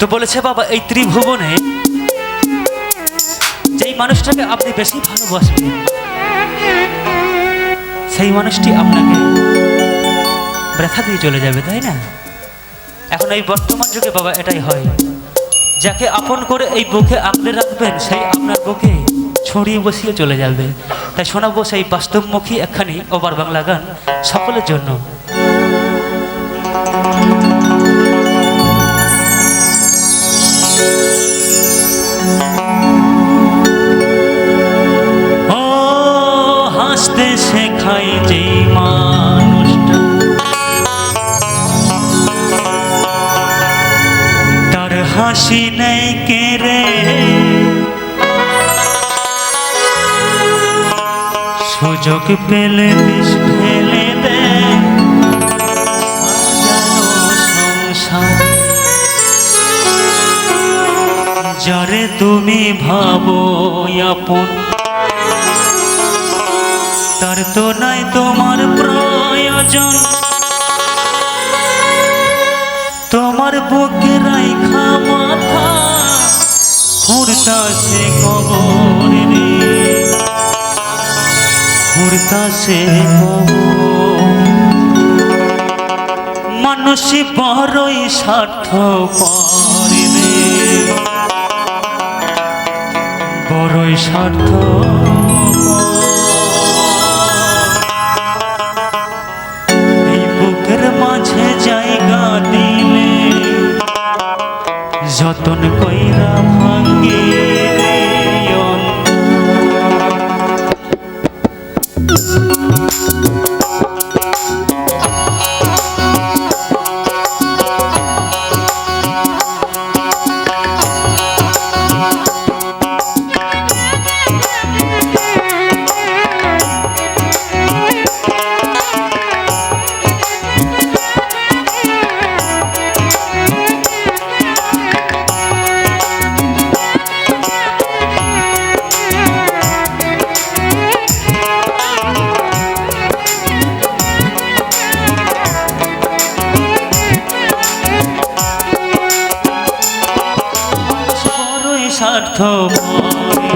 তো বলেছে, বাবা, এই ত্রিভুবনে যেই মানুষটাকে আপনি বেশি ভালোবাসবেন সেই মানুষটি আপনাকে ব্যথা দিয়ে চলে যাবে, তাই না? এখন এই বর্তমান যুগে, বাবা, এটাই হয়। যাকে আপন করে এই বুকে আঁকড়ে রাখবেন, সেই আপনার বুকে ছড়িয়ে বসিয়ে চলে যাবে। তাই শোনাবো সেই বাস্তবমুখী একখানি ওবার বাংলা গান সকলের জন্য। হাসতে শেখাই যেই মানুষটা। তার হাসি নেই কেড়ে সুযোগ পেলে বিষ ফেলে দেয় যারে তুমি ভাবো আপন তার তো নাই তোমার প্রয়োজন। তোমার বুকে রাইখা মাথা খুঁড়তা সে কবর রে। খুঁড়তা সে মানুষ বড়ই স্বার্থ রে। বড়ই স্বার্থ যতন কইরা ভাঙ্গে অন্তর। বড়ই